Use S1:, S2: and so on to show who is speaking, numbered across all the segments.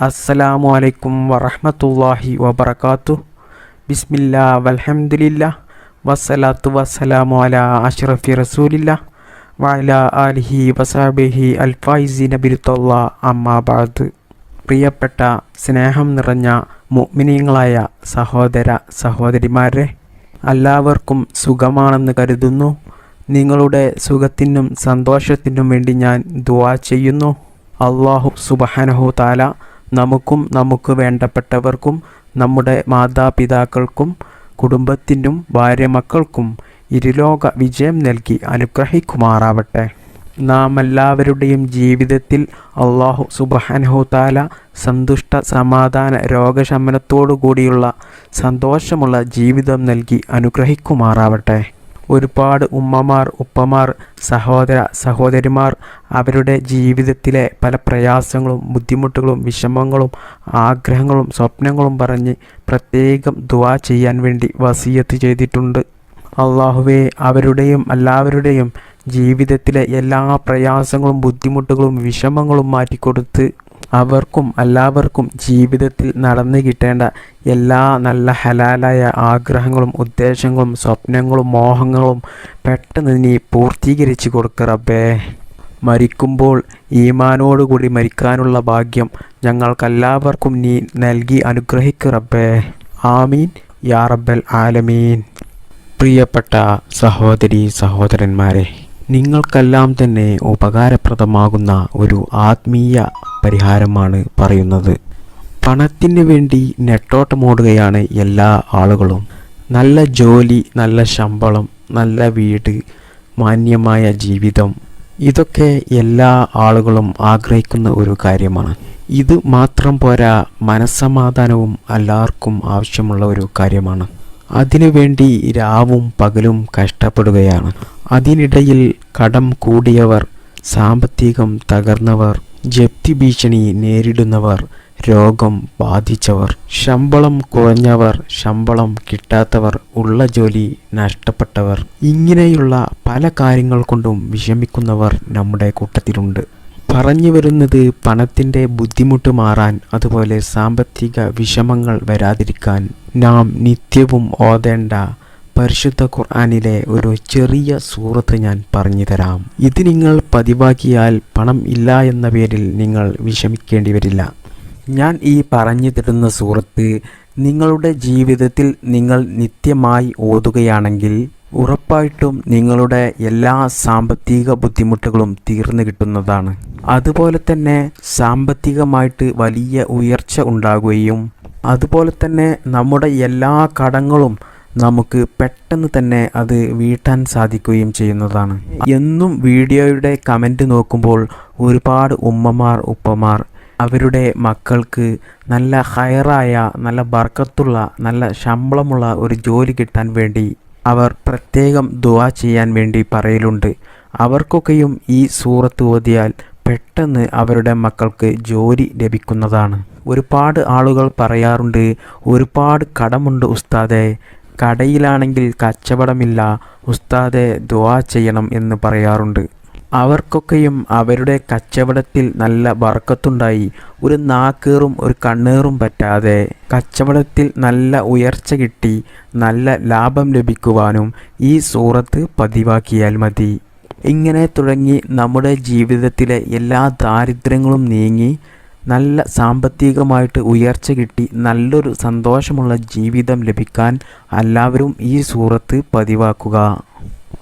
S1: അസ്സലാമു അലൈക്കും വറഹമത്തല്ലാഹി വബർക്കാത്തു ബിസ്മില്ല വൽഹംദുലില്ലാ. വസ്സലാത്തു വസ്സലാമു അല അഷ്റഫി റസൂലില്ല. വഅലാ ആലിഹി വസാബിഹി അൽഫൈസി ബിരുത്തുള്ള അമ്മാബാദ് പ്രിയപ്പെട്ട സ്നേഹം നിറഞ്ഞ മുഅ്മിനീങ്ങളായ സഹോദര സഹോദരിമാരെ എല്ലാവർക്കും സുഖമാണെന്ന് കരുതുന്നു. നിങ്ങളുടെ സുഖത്തിനും സന്തോഷത്തിനും വേണ്ടി ഞാൻ ദുവാ ചെയ്യുന്നു. അള്ളാഹു സുബഹനഹു താല നമുക്കും നമുക്ക് വേണ്ടപ്പെട്ടവർക്കും നമ്മുടെ മാതാപിതാക്കൾക്കും കുടുംബത്തിനും ഭാര്യ മക്കൾക്കും ഇരുലോക വിജയം നൽകി അനുഗ്രഹിക്കുമാറാവട്ടെ. നാം എല്ലാവരുടെയും ജീവിതത്തിൽ അള്ളാഹു സുബഹനഹു താല സന്തുഷ്ട സമാധാന രോഗശമനത്തോടു കൂടിയുള്ള സന്തോഷമുള്ള ജീവിതം നൽകി അനുഗ്രഹിക്കുമാറാവട്ടെ. ഒരുപാട് ഉമ്മമാർ ഉപ്പമാർ സഹോദര സഹോദരിമാർ അവരുടെ ജീവിതത്തിലെ പല പ്രയാസങ്ങളും ബുദ്ധിമുട്ടുകളും വിഷമങ്ങളും ആഗ്രഹങ്ങളും സ്വപ്നങ്ങളും പറഞ്ഞ് പ്രത്യേകം ദുവാ ചെയ്യാൻ വേണ്ടി വസീയത്ത് ചെയ്തിട്ടുണ്ട്. അള്ളാഹുവെ അവരുടെയും എല്ലാവരുടെയും ജീവിതത്തിലെ എല്ലാ പ്രയാസങ്ങളും ബുദ്ധിമുട്ടുകളും വിഷമങ്ങളും മാറ്റിക്കൊടുത്ത് അവർക്കും എല്ലാവർക്കും ജീവിതത്തിൽ നടന്നു കിട്ടേണ്ട എല്ലാ നല്ല ഹലാലായ ആഗ്രഹങ്ങളും ഉദ്ദേശങ്ങളും സ്വപ്നങ്ങളും മോഹങ്ങളും പെട്ടെന്ന് നീ പൂർത്തീകരിച്ചു കൊടുക്ക റബ്ബേ. മരിക്കുമ്പോൾ ഈമാനോടുകൂടി മരിക്കാനുള്ള ഭാഗ്യം ഞങ്ങൾക്കെല്ലാവർക്കും നീ നൽകി അനുഗ്രഹിക്ക് റബ്ബേ. ആമീൻ. യാ റബ്ബൽ ആലമീൻ. പ്രിയപ്പെട്ട സഹോദരി സഹോദരന്മാരെ നിങ്ങൾക്കെല്ലാം തന്നെ ഉപകാരപ്രദമാകുന്ന ഒരു ആത്മീയ പരിഹാരമാണ് പറയുന്നത്. പണത്തിന് വേണ്ടി നെട്ടോട്ടമോടുകയാണ് എല്ലാ ആളുകളും. നല്ല ജോലി നല്ല ശമ്പളം നല്ല വീട് മാന്യമായ ജീവിതം ഇതൊക്കെ എല്ലാ ആളുകളും ആഗ്രഹിക്കുന്ന ഒരു കാര്യമാണ്. ഇത് മാത്രം പോരാ മനസ്സമാധാനവും എല്ലാവർക്കും ആവശ്യമുള്ള ഒരു കാര്യമാണ്. അതിനുവേണ്ടി രാവും പകലും കഷ്ടപ്പെടുകയാണ്. അതിനിടയിൽ കടം കൂടിയവർ സാമ്പത്തികം തകർന്നവർ ജപ്തി ഭീഷണി നേരിടുന്നവർ രോഗം ബാധിച്ചവർ ശമ്പളം കുറഞ്ഞവർ ശമ്പളം കിട്ടാത്തവർ ഉള്ള ജോലി നഷ്ടപ്പെട്ടവർ ഇങ്ങനെയുള്ള പല കാര്യങ്ങൾ കൊണ്ടും വിഷമിക്കുന്നവർ നമ്മുടെ കൂട്ടത്തിലുണ്ട്. പറഞ്ഞു വരുന്നത് പണത്തിന്റെ ബുദ്ധിമുട്ട് മാറാൻ അതുപോലെ സാമ്പത്തിക വിഷമങ്ങൾ വരാതിരിക്കാൻ നാം നിത്യവും ഓതേണ്ട പരിശുദ്ധ ഖുർആാനിലെ ഒരു ചെറിയ സൂറത്ത് ഞാൻ പറഞ്ഞു തരാം. ഇത് നിങ്ങൾ പതിവാക്കിയാൽ പണം ഇല്ല എന്ന പേരിൽ നിങ്ങൾ വിഷമിക്കേണ്ടി വരില്ല. ഞാൻ ഈ പറഞ്ഞു തരുന്ന സൂറത്ത് നിങ്ങളുടെ ജീവിതത്തിൽ നിങ്ങൾ നിത്യമായി ഓതുകയാണെങ്കിൽ ഉറപ്പായിട്ടും നിങ്ങളുടെ എല്ലാ സാമ്പത്തിക ബുദ്ധിമുട്ടുകളും തീർന്നു കിട്ടുന്നതാണ്. അതുപോലെ തന്നെ സാമ്പത്തികമായിട്ട് വലിയ ഉയർച്ച ഉണ്ടാകുകയും അതുപോലെ തന്നെ നമ്മുടെ എല്ലാ കടങ്ങളും നമുക്ക് പെട്ടെന്ന് തന്നെ അത് വീട്ടാൻ സാധിക്കുകയും ചെയ്യുന്നതാണ്. എന്നും വീഡിയോയുടെ കമന്റ് നോക്കുമ്പോൾ ഒരുപാട് ഉമ്മമാർ ഉപ്പമാർ അവരുടെ മക്കൾക്ക് നല്ല ഹയറായ നല്ല ബർക്കത്തുള്ള നല്ല ശമ്പളമുള്ള ഒരു ജോലി കിട്ടാൻ വേണ്ടി അവർ പ്രത്യേകം ദുവാ ചെയ്യാൻ വേണ്ടി പറയലുണ്ട്. അവർക്കൊക്കെയും ഈ സൂറത്ത് ഓതിയാൽ പെട്ടെന്ന് അവരുടെ മക്കൾക്ക് ജോലി ലഭിക്കുന്നതാണ്. ഒരുപാട് ആളുകൾ പറയാറുണ്ട് ഒരുപാട് കടമുണ്ട് ഉസ്താദെ കടയിലാണെങ്കിൽ കച്ചവടമില്ല ഉസ്താദെ ദുവാ ചെയ്യണം എന്ന് പറയാറുണ്ട്. അവർക്കൊക്കെയും അവരുടെ കച്ചവടത്തിൽ നല്ല ബർക്കത്തുണ്ടായി. ഒരു നാക്കേറും ഒരു കണ്ണേറും പറ്റാതെ കച്ചവടത്തിൽ നല്ല ഉയർച്ച കിട്ടി നല്ല ലാഭം ലഭിക്കുവാനും ഈ സൂറത്ത് പതിവാക്കിയാൽ മതി. ഇങ്ങനെ തുടങ്ങി നമ്മുടെ ജീവിതത്തിലെ എല്ലാ ദാരിദ്ര്യങ്ങളും നീങ്ങി നല്ല സാമ്പത്തികമായിട്ട് ഉയർച്ച കിട്ടി നല്ലൊരു സന്തോഷമുള്ള ജീവിതം ലഭിക്കാൻ എല്ലാവരും ഈ സൂറത്ത് പതിവാക്കുക.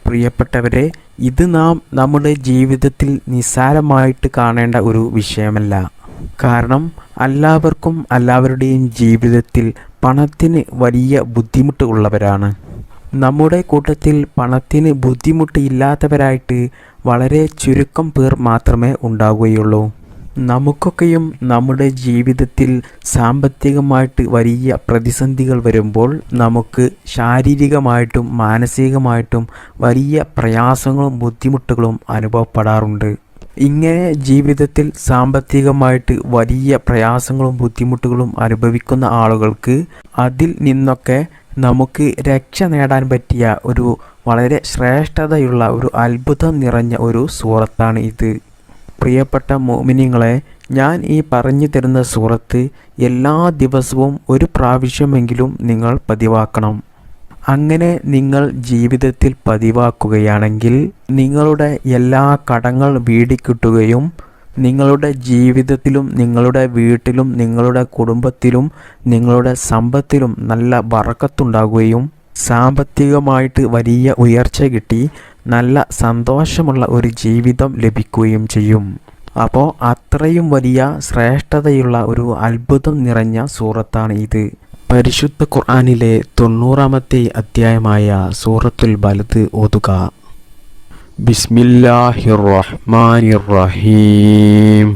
S1: പ്രിയപ്പെട്ടവരെ ഇത് നാം നമ്മുടെ ജീവിതത്തിൽ നിസ്സാരമായിട്ട് കാണേണ്ട ഒരു വിഷയമല്ല. കാരണം എല്ലാവർക്കും എല്ലാവരുടെയും ജീവിതത്തിൽ പണത്തിന് വലിയ ബുദ്ധിമുട്ട് ഉള്ളവരാണ്. നമ്മുടെ കൂട്ടത്തിൽ പണത്തിന് ബുദ്ധിമുട്ട് ഇല്ലാത്തവരായിട്ട് വളരെ ചുരുക്കം പേർ മാത്രമേ ഉണ്ടാവുകയുള്ളൂ. നമുക്കൊക്കെയും നമ്മുടെ ജീവിതത്തിൽ സാമ്പത്തികമായിട്ട് വലിയ പ്രതിസന്ധികൾ വരുമ്പോൾ നമുക്ക് ശാരീരികമായിട്ടും മാനസികമായിട്ടും വലിയ പ്രയാസങ്ങളും ബുദ്ധിമുട്ടുകളും അനുഭവപ്പെടാറുണ്ട്. ഇങ്ങനെ ജീവിതത്തിൽ സാമ്പത്തികമായിട്ട് വലിയ പ്രയാസങ്ങളും ബുദ്ധിമുട്ടുകളും അനുഭവിക്കുന്ന ആളുകൾക്ക് അതിൽ നിന്നൊക്കെ നമുക്ക് രക്ഷ നേടാൻ പറ്റിയ ഒരു വളരെ ശ്രേഷ്ഠതയുള്ള ഒരു അത്ഭുതം നിറഞ്ഞ ഒരു സൂറത്താണ് ഇത്. പ്രിയപ്പെട്ട മോമിനിങ്ങളെ ഞാൻ ഈ പറഞ്ഞു തരുന്ന സൂറത്ത് എല്ലാ ദിവസവും ഒരു പ്രാവശ്യമെങ്കിലും നിങ്ങൾ പതിവാക്കണം. അങ്ങനെ നിങ്ങൾ ജീവിതത്തിൽ പതിവാക്കുകയാണെങ്കിൽ നിങ്ങളുടെ എല്ലാ കടങ്ങൾ വീടിക്കിട്ടുകയും നിങ്ങളുടെ ജീവിതത്തിലും നിങ്ങളുടെ വീട്ടിലും നിങ്ങളുടെ കുടുംബത്തിലും നിങ്ങളുടെ സമ്പത്തിലും നല്ല വറക്കത്തുണ്ടാകുകയും സാമ്പത്തികമായിട്ട് വലിയ ഉയർച്ച കിട്ടി. നല്ല സന്തോഷമുള്ള ഒരു ജീവിതം ലഭിക്കുകയും ചെയ്യും അപ്പോൾ അത്രയും വലിയ ശ്രേഷ്ഠതയുള്ള ഒരു അത്ഭുതം നിറഞ്ഞ സൂറത്താണ് ഇത് പരിശുദ്ധ ഖുർആാനിലെ തൊണ്ണൂറാമത്തെ അധ്യായമായ സൂറത്തുൽ ബലത് ഓതുക ബിസ്മില്ലാഹിർ റഹ്മാനിർ റഹീം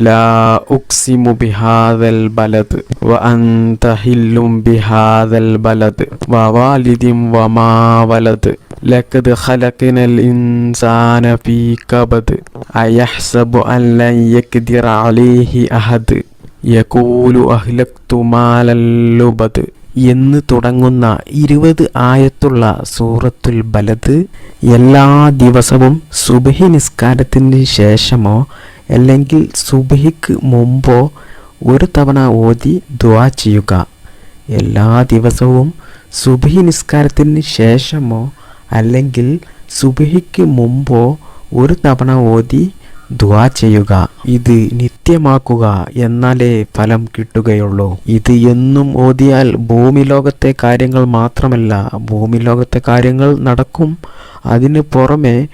S1: لا أقسم بهذا البلد وأنت حل بهذا البلد ووالد وما ولد ലക്കത് ഖലഖിനൽ ഇൻസാന ഫീ കബദ് അയഹ്സബു അൻ ലൻ അലൈഹി അഹദ് യഖൂലു അഹ്ലക്തു മാലൽ ലുബദ് എന്ന് തുടങ്ങുന്ന ഇരുപത് ആയത്തുള്ള സൂറത്തുൽ ബലത് എല്ലാ ദിവസവും സുബഹി നിസ്കാരത്തിന് ശേഷമോ അല്ലെങ്കിൽ സുബഹിക്ക് മുമ്പോ ഒരു തവണ ഓതി ദുവാ ചെയ്യുക. എല്ലാ ദിവസവും സുബഹി നിസ്കാരത്തിന് ശേഷമോ അല്ലെങ്കിൽ സുബഹിക്ക് മുമ്പോ ഒരു തവണ ഓതി ദുആ ചെയ്യുക. ഇത് നിത്യമാക്കുക എന്നാലേ ഫലം കിട്ടുകയുള്ളൂ. ഇത് എന്നും ഓതിയാൽ ഭൂമി ലോകത്തെ കാര്യങ്ങൾ മാത്രമല്ല ഭൂമി ലോകത്തെ കാര്യങ്ങൾ നടക്കും. അതിന് പുറമെ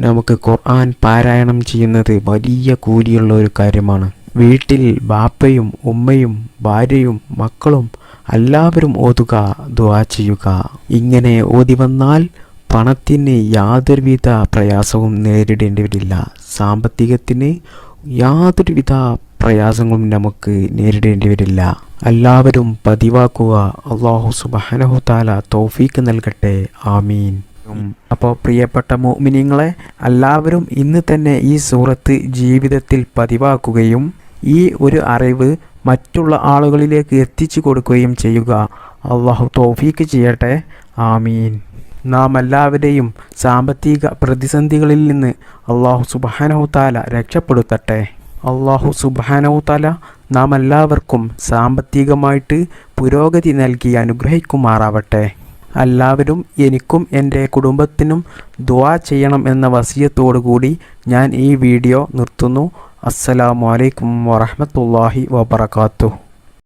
S1: നമുക്ക് ഖുർആൻ പാരായണം ചെയ്യുന്നത് വലിയ കൂലിയുള്ള ഒരു കാര്യമാണ്. വീട്ടിൽ ബാപ്പയും ഉമ്മയും ഭാര്യയും മക്കളും എല്ലാവരും ഓതുക ദുആ ചെയ്യുക. ഇങ്ങനെ ഓതി വന്നാൽ പണത്തിന് യാതൊരുവിധ പ്രയാസവും നേരിടേണ്ടി വരില്ല സാമ്പത്തികത്തിന് യാതൊരുവിധ പ്രയാസങ്ങളും നമുക്ക് നേരിടേണ്ടി വരില്ല എല്ലാവരും പതിവാക്കുക. അള്ളാഹു സുബാനഹുത്താല തോഫീക്ക് നൽകട്ടെ. ആമീൻ. അപ്പോൾ പ്രിയപ്പെട്ട മോമിനിങ്ങളെ എല്ലാവരും ഇന്ന് തന്നെ ഈ സൂറത്ത് ജീവിതത്തിൽ പതിവാക്കുകയും ഈ ഒരു അറിവ് മറ്റുള്ള ആളുകളിലേക്ക് എത്തിച്ചു കൊടുക്കുകയും ചെയ്യുക. അള്ളാഹു തോഫീക്ക് ചെയ്യട്ടെ. ആമീൻ. നാം എല്ലാവരെയും സാമ്പത്തിക പ്രതിസന്ധികളിൽ നിന്ന് അള്ളാഹു സുബാനഹുത്താല രക്ഷപ്പെടുത്തട്ടെ. അള്ളാഹു സുബാനഹുത്താല നാം എല്ലാവർക്കും സാമ്പത്തികമായിട്ട് പുരോഗതി നൽകി അനുഗ്രഹിക്കുമാറാവട്ടെ. എല്ലാവരും എനിക്കും എന്റെ കുടുംബത്തിനും ദുവാ ചെയ്യണം എന്ന കൂടി ഞാൻ ഈ വീഡിയോ നിർത്തുന്നു. അസ്സലാമു അലൈക്കും വറഹമത്തല്ലാഹി വബർക്കാത്തു